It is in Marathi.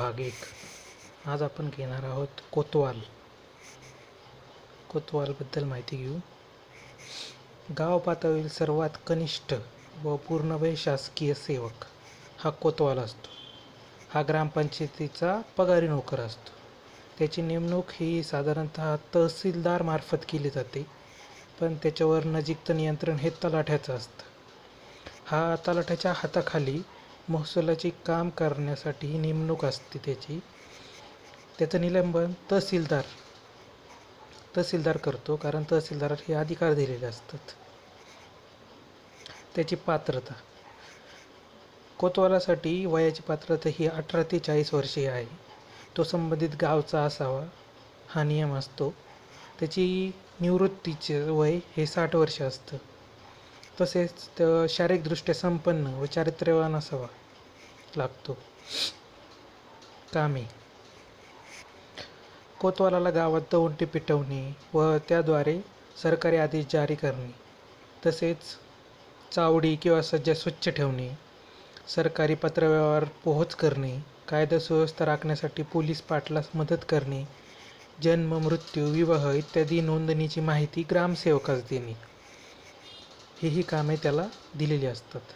भाग एक. आज आपण घेणार आहोत कोतवाल. कोतवालबद्दल माहिती घेऊ. गाव पातळीवरील सर्वात कनिष्ठ व पूर्णवय शासकीय सेवक हा कोतवाल असतो. हा ग्रामपंचायतीचा पगारी नोकर असतो. त्याची नेमणूक ही साधारणतः तहसीलदारमार्फत केली जाते पण त्याच्यावर नजीकचं नियंत्रण हे तलाठ्याचं असतं. हा तलाठ्याच्या हाताखाली महसुलाची काम करण्यासाठी नेमणूक असते त्याची. त्याचं निलंबन तहसीलदार तहसीलदार करतो कारण तहसीलदार हे अधिकार दिलेले असतात. त्याची पात्रता. कोतवालासाठी वयाची पात्रता ही अठरा ते चाळीस वर्षे आहे. तो संबंधित गावचा असावा हा नियम असतो. त्याची निवृत्तीचे वय हे साठ वर्ष असतं. तसेच त शारीरिकदृष्ट्या संपन्न व चारित्र्यवान असावा लागतो. कामे. कोतवालाला गावात दवंडी पिटवणे व त्याद्वारे सरकारी आदेश जारी करणे. तसेच चावडी किंवा सज्जा स्वच्छ ठेवणे सरकारी पत्रव्यवहार पोहोच करणे कायदा सुव्यवस्था राखण्यासाठी पोलीस पाटलास मदत करणे जन्म मृत्यू विवाह इत्यादी नोंदणीची माहिती ग्रामसेवकास देणे. ही ही कामे त्याला दिलेली असतात.